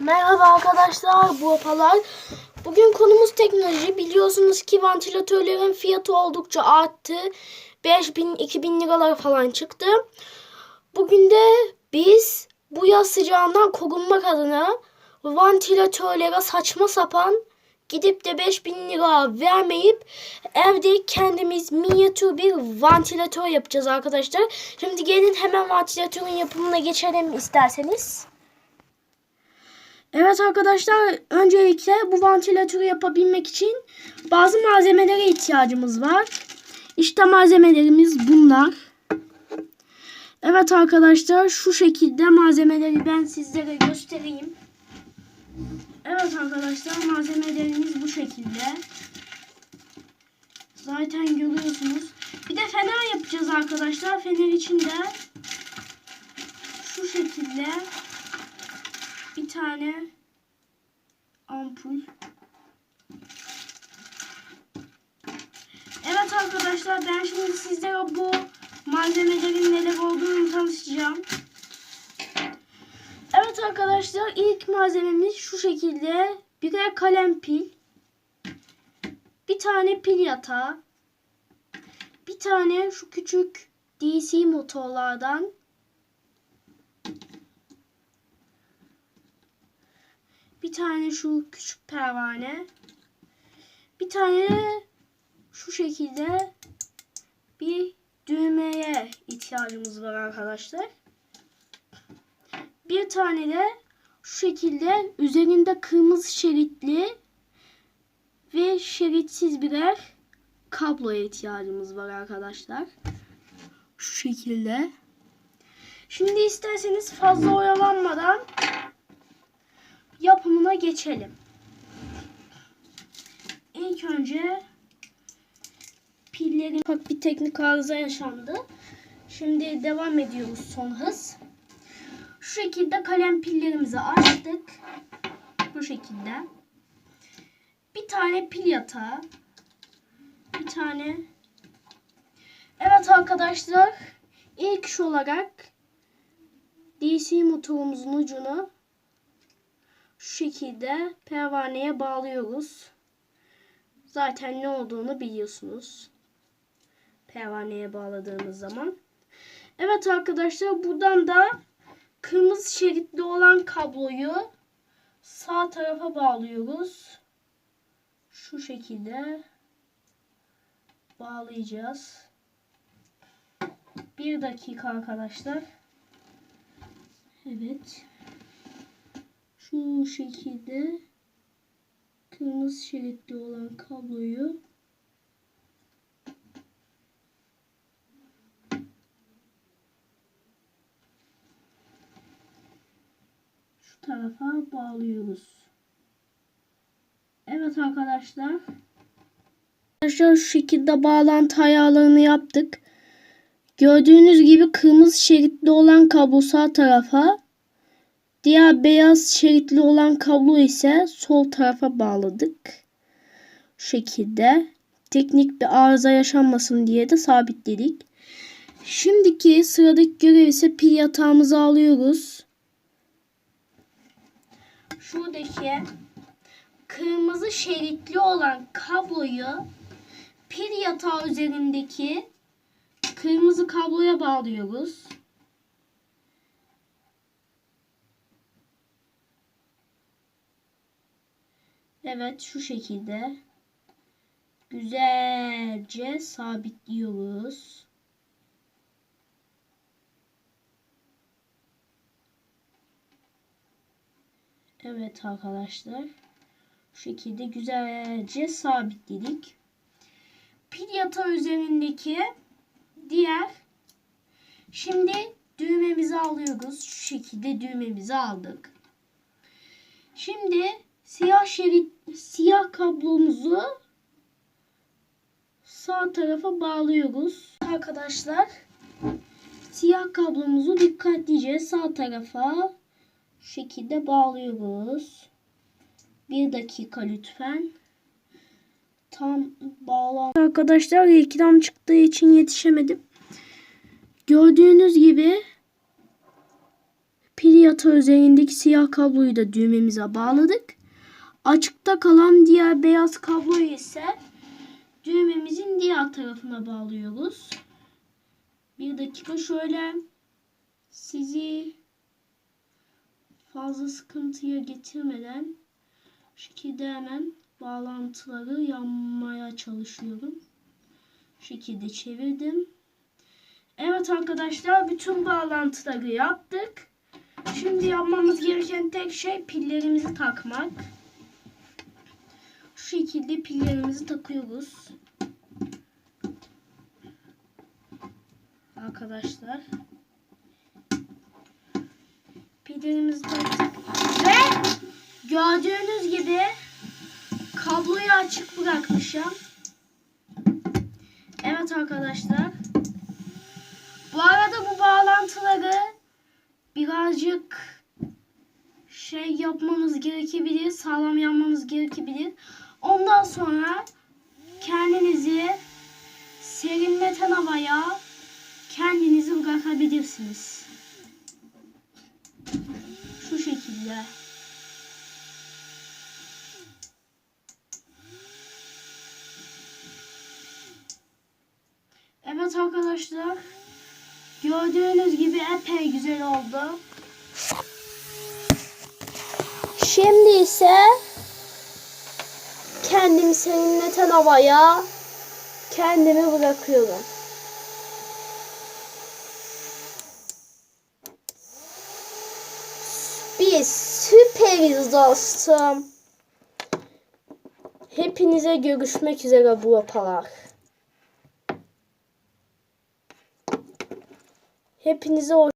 Merhaba arkadaşlar, bu Apalar. Bugün konumuz teknoloji. Biliyorsunuz ki vantilatörlerin fiyatı oldukça arttı. 5000 2000 liralar falan çıktı. Bugün de biz bu yaz sıcağından korunmak adına vantilatörlere saçma sapan gidip de 5000 lira vermeyip evde kendimiz minyatür bir vantilatör yapacağız arkadaşlar. Şimdi gelin hemen vantilatörün yapımına geçelim isterseniz. Evet arkadaşlar öncelikle bu vantilatörü yapabilmek için bazı malzemelere ihtiyacımız var. İşte malzemelerimiz bunlar. Evet arkadaşlar şu şekilde malzemeleri ben sizlere göstereyim. Evet arkadaşlar malzemelerimiz bu şekilde. Zaten görüyorsunuz. Bir de fener yapacağız arkadaşlar. Fener için de şu şekilde tane ampul. Evet arkadaşlar ben şimdi sizlere bu malzemelerin neler olduğunu tanıtacağım. Evet arkadaşlar ilk malzememiz şu şekilde birer kalem pil. Bir tane pil yatağı. Bir tane şu küçük DC motorlardan Bir tane şu küçük pervane. Bir tane şu şekilde bir düğmeye ihtiyacımız var arkadaşlar. Bir tane de şu şekilde üzerinde kırmızı şeritli ve şeritsiz birer kabloya ihtiyacımız var arkadaşlar. Şu şekilde. Şimdi isterseniz fazla oyalanmadan yapımına geçelim. İlk önce pillerin bak bir teknik arıza yaşandı. Şimdi devam ediyoruz son hız. Şu şekilde kalem pillerimizi açtık. Bu şekilde. Bir tane pil yatağı. Bir tane. Evet arkadaşlar. ilk iş olarak DC motorumuzun ucunu şu şekilde pervaneye bağlıyoruz. Zaten ne olduğunu biliyorsunuz. Pervaneye bağladığımız zaman. Evet arkadaşlar buradan da kırmızı şeritli olan kabloyu sağ tarafa bağlıyoruz. Şu şekilde bağlayacağız. Bir dakika arkadaşlar. Evet şu şekilde kırmızı şeritli olan kabloyu şu tarafa bağlıyoruz. Evet arkadaşlar. Arkadaşlar şu şekilde bağlantı ayarlarını yaptık. Gördüğünüz gibi kırmızı şeritli olan kablo sağ tarafa, Diğer beyaz şeritli olan kablo ise sol tarafa bağladık. Şu şekilde. Teknik bir arıza yaşanmasın diye de sabitledik. Şimdiki sıradaki görev ise pil yatağımızı alıyoruz. Şuradaki kırmızı şeritli olan kabloyu pil yatağı üzerindeki kırmızı kabloya bağlıyoruz. Evet şu şekilde güzelce sabitliyoruz. Evet arkadaşlar. Şu şekilde güzelce sabitledik. Pil yatağı üzerindeki diğer şimdi düğmemizi alıyoruz. Şu şekilde düğmemizi aldık. Şimdi siyah şerit siyah kablomuzu sağ tarafa bağlıyoruz. Arkadaşlar siyah kablomuzu dikkatlice sağ tarafa şu şekilde bağlıyoruz. Bir dakika lütfen. Tam bağlan. Arkadaşlar reklam çıktığı için yetişemedim. Gördüğünüz gibi pil yatağı üzerindeki siyah kabloyu da düğmemize bağladık. Açıkta kalan diğer beyaz kabloyu ise düğmemizin diğer tarafına bağlıyoruz. Bir dakika şöyle sizi fazla sıkıntıya getirmeden şu şekilde hemen bağlantıları yapmaya çalışıyorum. Şu şekilde çevirdim. Evet arkadaşlar bütün bağlantıları yaptık. Şimdi yapmamız gereken tek şey pillerimizi takmak. Şu şekilde pillerimizi takıyoruz. Arkadaşlar. Pillerimizi taktık. Ve gördüğünüz gibi kabloyu açık bırakmışım. Evet arkadaşlar. Bu arada bu bağlantıları birazcık şey yapmamız gerekebilir, sağlam yapmamız gerekebilir. Ondan sonra kendinizi serinleten havaya kendinizi bırakabilirsiniz. Şu şekilde. Evet arkadaşlar. Gördüğünüz gibi epey güzel oldu. Şimdi ise kendimi serinleten havaya kendimi bırakıyorum. Biz süperiz dostum. Hepinize görüşmek üzere bu yapalar. Hepinize hoş